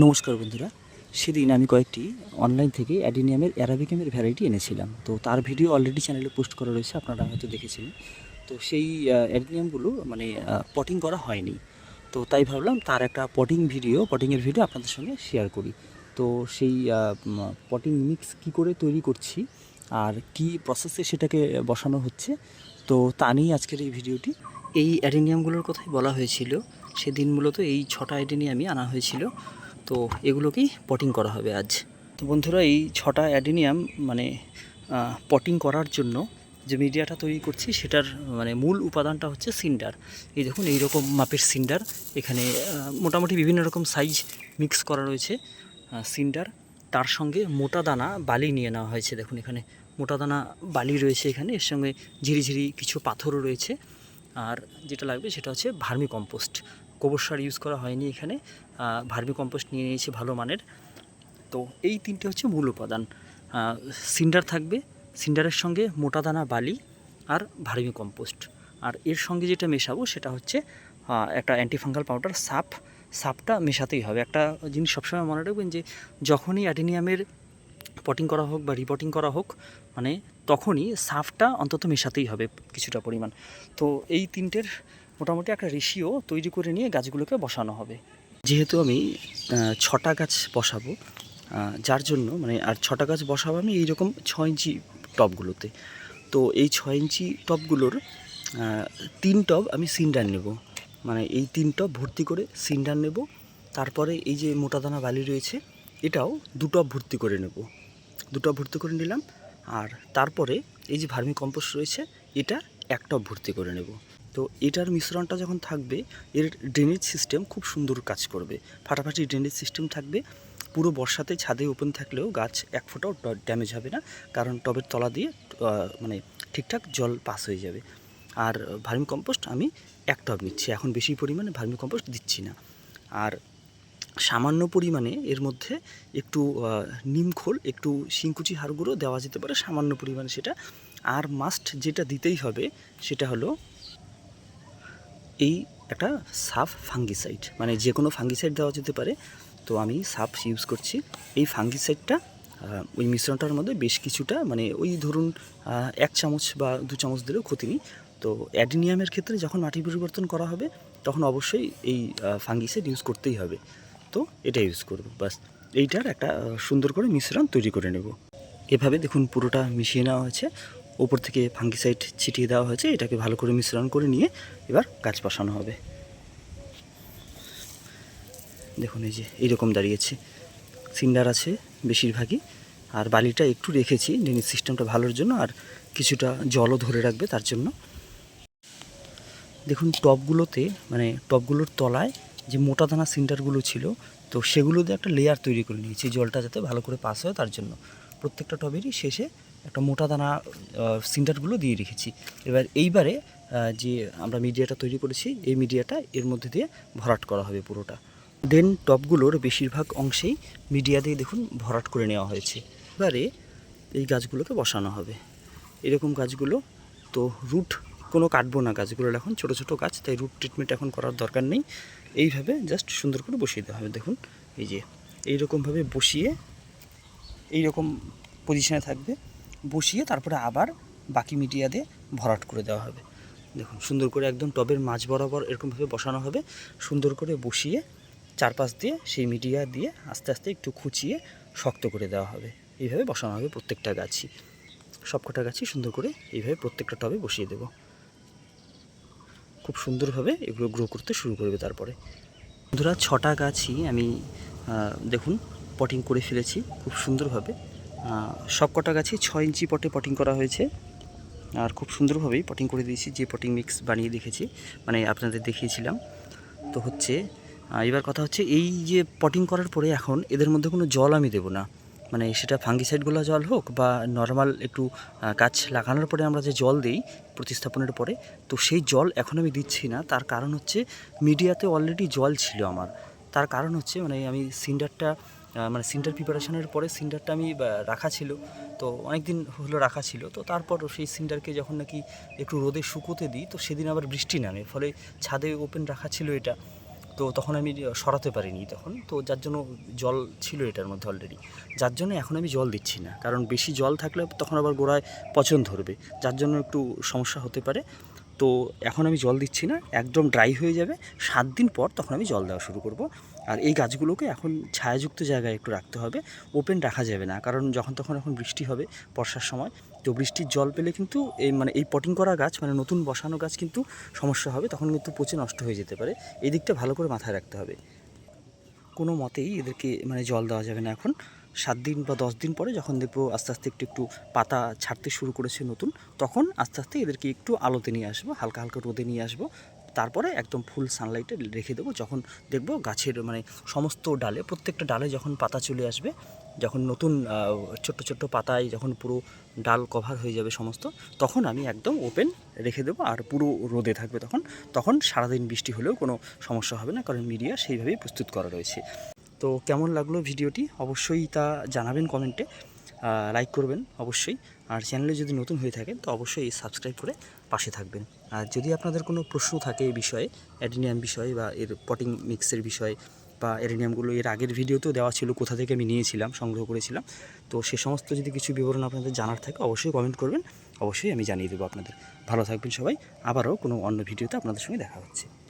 নমস্কার বন্ধুরা। সেদিন আমি কয়েকটি অনলাইন থেকে অ্যাডিনিয়ামের, অ্যারাবিকামের ভ্যারাইটি এনেছিলাম। তো তার ভিডিও অলরেডি চ্যানেলে পোস্ট করা রয়েছে, আপনারা হয়তো দেখেছিলেন তো সেই অ্যাডিনিয়ামগুলো মানে পটিং করা হয়নি। তো তাই ভাবলাম তার একটা পটিং ভিডিও পটিংয়ের ভিডিও আপনাদের সঙ্গে শেয়ার করি। তো সেই পটিং মিক্স কি করে তৈরি করছি আর কি প্রসেসে সেটাকে বসানো হচ্ছে, তো তা নিয়েই আজকের এই ভিডিওটি এই অ্যাডিনিয়ামগুলোর কথাই বলা হয়েছিল। সেদিন মূলত এই ছটা অ্যাডিনিয়ামই আনা হয়েছিল। তো এগুলোকেই পটিং করা হবে আজ। তো বন্ধুরা, এই ছটা অ্যাডিনিয়াম মানে পটিং করার জন্য যে মিডিয়াটা তৈরি করছি, সেটার মানে মূল উপাদানটা হচ্ছে সিন্ডার। এই দেখুন এই রকম মাপের সিন্ডার। এখানে মোটামুটি বিভিন্ন রকম সাইজ মিক্স করা রয়েছে সিন্ডার। তার সঙ্গে মোটা দানা, বালি নিয়ে নেওয়া হয়েছে। দেখুন, এখানে মোটা দানা, বালি রয়েছে এখানে। এর সঙ্গে ঝিরিঝিরি কিছু পাথরও রয়েছে। আর যেটা লাগবে, সেটা হচ্ছে ভার্মি কম্পোস্ট গোবর সার ইউজ করা হয়নি এখানে। ভার্মি কম্পোস্ট নিয়ে নিয়েছি ভালো মানের। তো এই তিনটে হচ্ছে মূল উপাদান। সিন্ডার থাকবে, সিন্ডারের সঙ্গে মোটা দানা, বালি আর ভার্মি কম্পোস্ট। আর এর সঙ্গে যেটা মেশাবো সেটা হচ্ছে একটা অ্যান্টিফাঙ্গাল পাউডার সাপ। সাপটা মেশাতেই হবে। একটা জিনিস সবসময় মনে রাখবেন যে, যখনই অ্যাডিনিয়ামের পটিং করা হোক বা রিপোর্টিং করা হোক মানে তখনই সাফটা অন্তত মেশাতেই হবে কিছুটা পরিমাণ। তো এই তিনটের মোটামুটি একটা রেশিও তৈরি করে নিয়ে গাছগুলোকে বসানো হবে। যেহেতু আমি ছটা গাছ বসাবো যার জন্য মানে আর ছটা গাছ বসাবো আমি এইরকম ছ ইঞ্চি টবগুলোতে। তো এই ছ ইঞ্চি টবগুলোর তিন টব আমি সিন্ডার নেব। মানে এই তিন টব ভর্তি করে সিন্ডার নেব। তারপরে এই যে মোটা দানা বালি রয়েছে, এটাও দু টব ভর্তি করে নেব। দুটো ভর্তি করে নিলাম। আর তারপরে এই যে ভার্মি কম্পোস্ট রয়েছে, এটা এক টব ভর্তি করে নেব। তো এটার মিশ্রণটা যখন থাকবে, এর ড্রেনেজ সিস্টেম খুব সুন্দর কাজ করবে। ফাটাফাটি ড্রেনেজ সিস্টেম থাকবে। পুরো বর্ষাতে ছাদে ওপেন থাকলেও গাছ এক ফোঁটাও ড্যামেজ হবে না, কারণ টবের তলা দিয়ে মানে ঠিকঠাক জল পাস হয়ে যাবে। আর ভার্মি কম্পোস্ট আমি এক টব নিচ্ছি, এখন বেশি পরিমাণে ভার্মি কম্পোস্ট দিচ্ছি না। আর সামান্য পরিমাণে এর মধ্যে একটু নিমখোল একটু শিংকুচি হাড়গুঁড়ো দেওয়া যেতে পারে সামান্য পরিমাণে সেটা। আর মাস্ট যেটা দিতেই হবে, সেটা হলো এই একটা সাফ ফাঙ্গিসাইড মানে যে কোনো ফাঙ্গিসাইড দেওয়া যেতে পারে। তো আমি সাফ ইউজ করছি। এই ফাঙ্গিসাইডটা ওই মিশ্রণটার মধ্যে বেশ কিছুটা মানে ওই ধরুন এক চামচ বা দু চামচ দিলেও ক্ষতি নেই। তো অ্যাডিনিয়ামের ক্ষেত্রে যখন মাটি পরিবর্তন করা হবে, তখন অবশ্যই এই ফাঙ্গিসাইড ইউজ করতেই হবে। তো এটা ইউজ করব বাস এইটার একটা সুন্দর করে মিশ্রণ তৈরি করে নেব। এভাবে দেখুন পুরোটা মিশিয়ে নেওয়া হয়েছে। ওপর থেকে ফাঙ্গিসাইড ছিটিয়ে দেওয়া হয়েছে, এটাকে ভালো করে মিশ্রণ করে নিয়ে এবার গাছ বসানো হবে। দেখুন এই যে এইরকম দাঁড়িয়েছে। সিন্ডার আছে বেশিরভাগই, আর বালিটা একটু রেখেছি ড্রেনেজ সিস্টেমটা ভালোর জন্য, আর কিছুটা জলও ধরে রাখবে তার জন্য। দেখুন, টবগুলোতে মানে টবগুলোর তলায় যে মোটা দানা সিন্টারগুলো ছিল, তো সেগুলো দিয়ে একটা লেয়ার তৈরি করে নিয়েছি, জলটা যাতে ভালো করে পাস হয় তার জন্য। প্রত্যেকটা টবেরই শেষে একটা মোটা দানা সিন্টারগুলো দিয়ে রেখেছি। এবার এইবারে যে আমরা মিডিয়াটা তৈরি করেছি, এই মিডিয়াটা এর মধ্যে দিয়ে ভরাট করা হবে পুরোটা। দেন টপগুলোর বেশিরভাগ অংশেই মিডিয়া দিয়ে দেখুন ভরাট করে নেওয়া হয়েছে। এবারে এই গাছগুলোকে বসানো হবে। এরকম গাছগুলো, তো রুট কোনো কাটবো না, গাছগুলোর এখন ছোট ছোট গাছ, তাই রুট ট্রিটমেন্ট এখন করার দরকার নেই। এইভাবে জাস্ট সুন্দর করে বসিয়ে দেওয়া হবে, দেখুন। এই যে, এইরকমভাবে বসিয়ে, এইরকম পজিশনে থাকবে। বসিয়ে তারপরে আবার বাকি মিডিয়া দিয়ে ভরাট করে দেওয়া হবে। দেখুন, সুন্দর করে একদম টবের মাঝ বরাবর এরকমভাবে বসানো হবে। সুন্দর করে বসিয়ে চারপাশ দিয়ে সেই মিডিয়া দিয়ে আস্তে আস্তে একটু খুঁচিয়ে শক্ত করে দেওয়া হবে। এইভাবে বসানো হবে প্রত্যেকটা গাছই। সবকটা গাছই সুন্দর করে এইভাবে প্রত্যেকটা টবে বসিয়ে দেবো। খুব সুন্দরভাবে এগুলো গ্রো করতে শুরু করবে তারপরে। বন্ধুরা, ছটা গাছই আমি দেখুন পটিং করে ফেলেছি। খুব সুন্দরভাবে আহ, সব কটা গাছই ছয় ইঞ্চি পটে পটিং করা হয়েছে। আর খুব সুন্দরভাবেই পটিং করে দিয়েছি যে পটিং মিক্স বানিয়ে দেখেছি মানে আপনাদের দেখিয়েছিলাম। তো হচ্ছে এবার কথা হচ্ছে এই যে পটিং করার পরে এখন এদের মধ্যে কোনো জল আমি দেবো না। মানে সেটা ফাঙ্গিসাইডগুলো জল হোক বা নর্মাল একটু গাছ লাগানোর পরে আমরা যে জল দিই প্রতিস্থাপনের পরে তো সেই জল এখন আমি দিচ্ছি না। তার কারণ হচ্ছে মিডিয়াতে অলরেডি জল ছিল আমার। তার কারণ হচ্ছে মানে আমি সিন্ডারটা মানে সিন্ডার প্রিপারেশনের পরে সিন্ডারটা আমি রাখা ছিল। তো অনেক দিন হলো রাখা ছিল। তো তারপর সেই সিন্ডারকে যখন নাকি একটু রোদে শুকোতে দিই, তো সেদিন আবার বৃষ্টি নামে। ফলে ছাদে ওপেন রাখা ছিল এটা। তো তখন আমি সরাতে পারিনি তখন। তো যার জন্য জল ছিল এটার মধ্যে অলরেডি যার জন্য এখন আমি জল দিচ্ছি না। কারণ বেশি জল থাকলে তখন আবার গোড়ায় পচন ধরবে। যার জন্য একটু সমস্যা হতে পারে। তো এখন আমি জল দিচ্ছি না। একদম ড্রাই হয়ে যাবে। সাত দিন পর তখন আমি জল দেওয়া শুরু করব। আর এই গাছগুলোকে এখন ছায়াযুক্ত জায়গায় একটু রাখতে হবে ওপেন রাখা যাবে না। কারণ যখন তখন এখন বৃষ্টি হবে বর্ষার সময়, তো বৃষ্টির জল পেলে কিন্তু এই মানে এই পটিং করা গাছ মানে নতুন বসানো গাছ কিন্তু সমস্যা হবে, তখন কিন্তু পচে নষ্ট হয়ে যেতে পারে। এই দিকটা ভালো করে মাথায় রাখতে হবে। কোনো মতেই এদেরকে মানে জল দেওয়া যাবে না এখন। সাত দিন বা দশ দিন পরে যখন দেখব আস্তে আস্তে একটু একটু পাতা ছাড়তে শুরু করেছে নতুন, তখন আস্তে আস্তে এদেরকে একটু আলোতে নিয়ে আসব, হালকা হালকা রোদে নিয়ে আসব। তারপরে একদম ফুল সানলাইটে রেখে দেবো। যখন দেখব গাছের মানে সমস্ত ডালে, প্রত্যেকটা ডালে যখন পাতা চলে আসবে, যখন নতুন ছোট্ট ছোট্ট পাতায় যখন পুরো ডাল কভার হয়ে যাবে সমস্ত, তখন আমি একদম ওপেন রেখে দেবো আর পুরো রোদে থাকবে তখন। তখন সারাদিন বৃষ্টি হলেও কোনো সমস্যা হবে না, কারণ মিডিয়া সেইভাবেই প্রস্তুত করা রয়েছে। তো কেমন লাগল ভিডিওটি? অবশ্যই তা জানাবেন কমেন্টে লাইক করবেন অবশ্যই। আর চ্যানেলে যদি নতুন হয়ে থাকেন, তো অবশ্যই সাবস্ক্রাইব করে পাশে থাকবেন। আর যদি আপনাদের কোনো প্রশ্ন থাকে এই বিষয়ে অ্যাডিনিয়াম বিষয়ে বা এর পটিং মিক্সের বিষয়ে বা অ্যাডিনিয়ামগুলো এর আগের ভিডিওতেও দেওয়া ছিল, কোথা থেকে আমি নিয়েছিলাম, সংগ্রহ করেছিলাম, তো সে সমস্ত যদি কিছু বিবরণ আপনাদের জানার থাকে, অবশ্যই কমেন্ট করবেন। অবশ্যই আমি জানিয়ে দেবো আপনাদের। ভালো থাকবেন সবাই। আবারও কোনো অন্য ভিডিওতে আপনাদের সঙ্গে দেখা হচ্ছে।